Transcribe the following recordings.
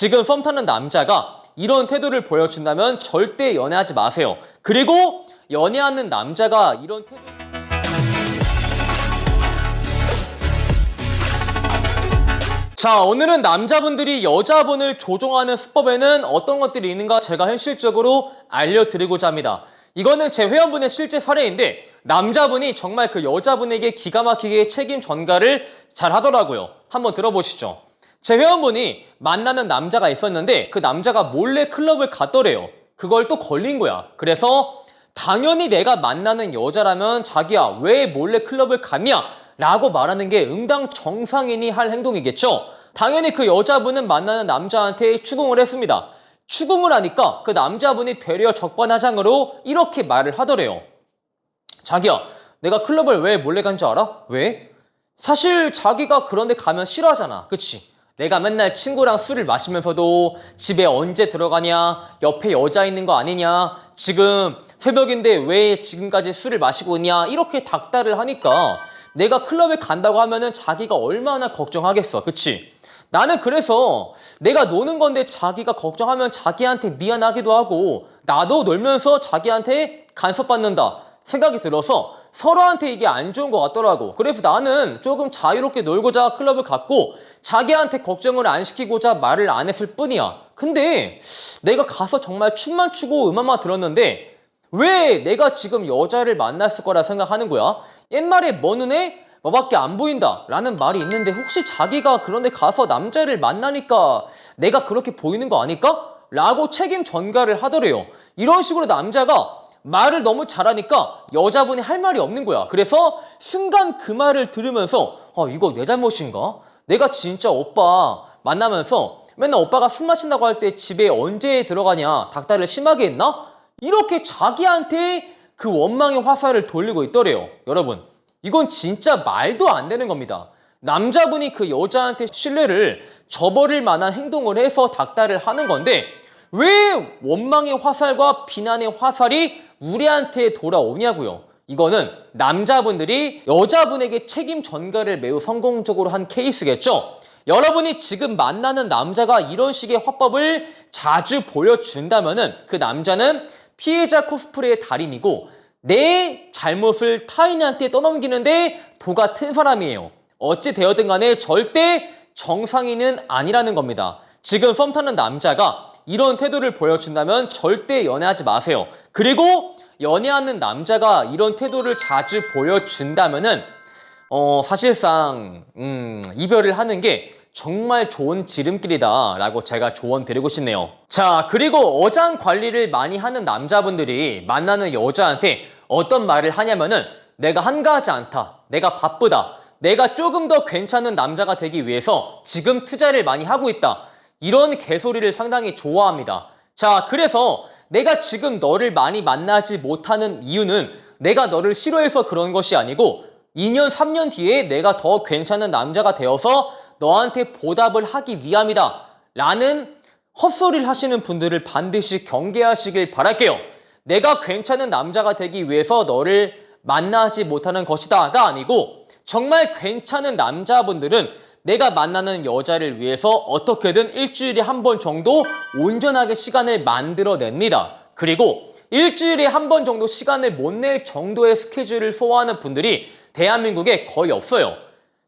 지금 썸 타는 남자가 이런 태도를 보여준다면 절대 연애하지 마세요. 그리고 연애하는 남자가 이런 태도 자, 오늘은 남자분들이 여자분을 조종하는 수법에는 어떤 것들이 있는가 제가 현실적으로 알려드리고자 합니다. 이거는 제 회원분의 실제 사례인데 남자분이 정말 그 여자분에게 기가 막히게 책임 전가를 잘 하더라고요. 한번 들어보시죠. 제 회원분이 만나는 남자가 있었는데 그 남자가 몰래 클럽을 갔더래요. 그걸 또 걸린 거야. 그래서 당연히 내가 만나는 여자라면 자기야 왜 몰래 클럽을 갔냐? 라고 말하는 게 응당 정상인이 할 행동이겠죠. 당연히 그 여자분은 만나는 남자한테 추궁을 했습니다. 추궁을 하니까 그 남자분이 되려 적반하장으로 이렇게 말을 하더래요. 자기야, 내가 클럽을 왜 몰래 간 줄 알아? 왜? 사실 자기가 그런데 가면 싫어하잖아. 그치? 내가 맨날 친구랑 술을 마시면서도 집에 언제 들어가냐, 옆에 여자 있는 거 아니냐, 지금 새벽인데 왜 지금까지 술을 마시고 있냐, 이렇게 닥달을 하니까 내가 클럽에 간다고 하면은 자기가 얼마나 걱정하겠어. 그치? 나는 그래서 내가 노는 건데 자기가 걱정하면 자기한테 미안하기도 하고 나도 놀면서 자기한테 간섭받는다 생각이 들어서 서로한테 이게 안 좋은 것 같더라고. 그래서 나는 조금 자유롭게 놀고자 클럽을 갔고 자기한테 걱정을 안 시키고자 말을 안 했을 뿐이야. 근데 내가 가서 정말 춤만 추고 음악만 들었는데 왜 내가 지금 여자를 만났을 거라 생각하는 거야? 옛말에 먼 눈에 너밖에 안 보인다 라는 말이 있는데 혹시 자기가 그런데 가서 남자를 만나니까 내가 그렇게 보이는 거 아닐까? 라고 책임 전가를 하더래요. 이런 식으로 남자가 말을 너무 잘하니까 여자분이 할 말이 없는 거야. 그래서 순간 그 말을 들으면서 아 이거 내 잘못인가? 내가 진짜 오빠 만나면서 맨날 오빠가 술 마신다고 할 때 집에 언제 들어가냐 닥달을 심하게 했나? 이렇게 자기한테 그 원망의 화살을 돌리고 있더래요. 여러분 이건 진짜 말도 안 되는 겁니다. 남자분이 그 여자한테 신뢰를 저버릴 만한 행동을 해서 닥달을 하는 건데 왜 원망의 화살과 비난의 화살이 우리한테 돌아오냐고요. 이거는 남자분들이 여자분에게 책임 전가를 매우 성공적으로 한 케이스겠죠. 여러분이 지금 만나는 남자가 이런 식의 화법을 자주 보여준다면은 그 남자는 피해자 코스프레의 달인이고 내 잘못을 타인한테 떠넘기는데 도 같은 사람이에요. 어찌 되었든 간에 절대 정상인은 아니라는 겁니다. 지금 썸 타는 남자가 이런 태도를 보여준다면 절대 연애하지 마세요. 그리고 연애하는 남자가 이런 태도를 자주 보여준다면은 어 사실상 음 이별을 하는 게 정말 좋은 지름길이다라고 제가 조언 드리고 싶네요. 자, 그리고 어장 관리를 많이 하는 남자분들이 만나는 여자한테 어떤 말을 하냐면은 내가 한가하지 않다. 내가 바쁘다. 내가 조금 더 괜찮은 남자가 되기 위해서 지금 투자를 많이 하고 있다. 이런 개소리를 상당히 좋아합니다. 자, 그래서 내가 지금 너를 많이 만나지 못하는 이유는 내가 너를 싫어해서 그런 것이 아니고 2년, 3년 뒤에 내가 더 괜찮은 남자가 되어서 너한테 보답을 하기 위함이다. 라는 헛소리를 하시는 분들을 반드시 경계하시길 바랄게요. 내가 괜찮은 남자가 되기 위해서 너를 만나지 못하는 것이다가 아니고 정말 괜찮은 남자분들은 내가 만나는 여자를 위해서 어떻게든 일주일에 한 번 정도 온전하게 시간을 만들어냅니다. 그리고 일주일에 한 번 정도 시간을 못 낼 정도의 스케줄을 소화하는 분들이 대한민국에 거의 없어요.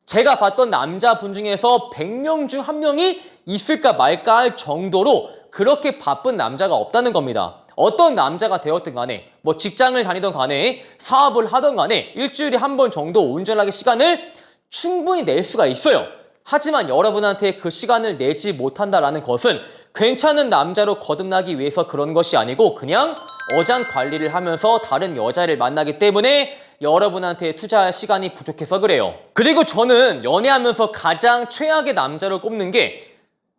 제가 봤던 남자분 중에서 100명 중 한 명이 있을까 말까 할 정도로 그렇게 바쁜 남자가 없다는 겁니다. 어떤 남자가 되었든 간에 뭐 직장을 다니던 간에 사업을 하던 간에 일주일에 한 번 정도 온전하게 시간을 충분히 낼 수가 있어요. 하지만 여러분한테 그 시간을 내지 못한다라는 것은 괜찮은 남자로 거듭나기 위해서 그런 것이 아니고 그냥 어장 관리를 하면서 다른 여자를 만나기 때문에 여러분한테 투자할 시간이 부족해서 그래요. 그리고 저는 연애하면서 가장 최악의 남자로 꼽는 게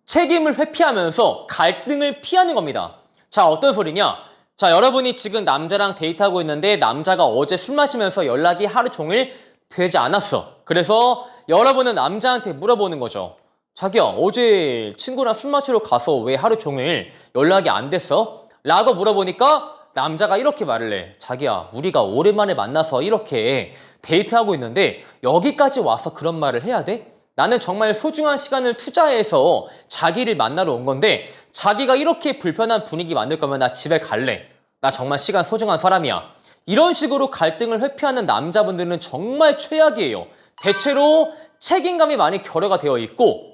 책임을 회피하면서 갈등을 피하는 겁니다. 자, 어떤 소리냐? 자, 여러분이 지금 남자랑 데이트하고 있는데 남자가 어제 술 마시면서 연락이 하루 종일 되지 않았어. 그래서 여러분은 남자한테 물어보는 거죠. 자기야, 어제 친구랑 술 마시러 가서 왜 하루 종일 연락이 안 됐어? 라고 물어보니까 남자가 이렇게 말을 해. 자기야, 우리가 오랜만에 만나서 이렇게 데이트하고 있는데 여기까지 와서 그런 말을 해야 돼? 나는 정말 소중한 시간을 투자해서 자기를 만나러 온 건데 자기가 이렇게 불편한 분위기 만들 거면 나 집에 갈래. 나 정말 시간 소중한 사람이야. 이런 식으로 갈등을 회피하는 남자분들은 정말 최악이에요. 대체로 책임감이 많이 결여가 되어 있고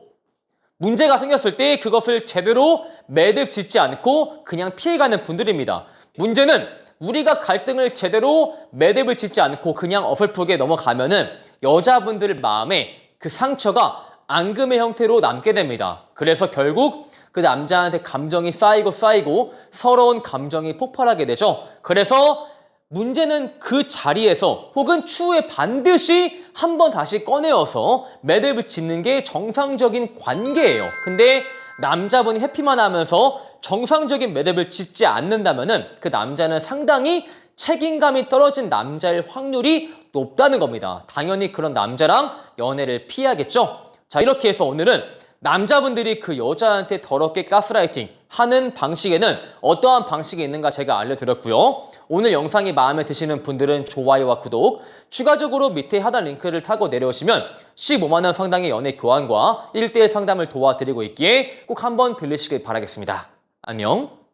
문제가 생겼을 때 그것을 제대로 매듭 짓지 않고 그냥 피해가는 분들입니다. 문제는 우리가 갈등을 제대로 매듭을 짓지 않고 그냥 어설프게 넘어가면은 여자분들 마음에 그 상처가 앙금의 형태로 남게 됩니다. 그래서 결국 그 남자한테 감정이 쌓이고 쌓이고 서러운 감정이 폭발하게 되죠. 그래서 문제는 그 자리에서 혹은 추후에 반드시 한 번 다시 꺼내어서 매듭을 짓는 게 정상적인 관계예요. 근데 남자분이 해피만 하면서 정상적인 매듭을 짓지 않는다면은 그 남자는 상당히 책임감이 떨어진 남자일 확률이 높다는 겁니다. 당연히 그런 남자랑 연애를 피해야겠죠. 자, 이렇게 해서 오늘은 남자분들이 그 여자한테 더럽게 가스라이팅 하는 방식에는 어떠한 방식이 있는가 제가 알려드렸고요. 오늘 영상이 마음에 드시는 분들은 좋아요와 구독, 추가적으로 밑에 하단 링크를 타고 내려오시면 15만원 상당의 연애 교환과 1대1 상담을 도와드리고 있기에 꼭 한번 들르시길 바라겠습니다. 안녕.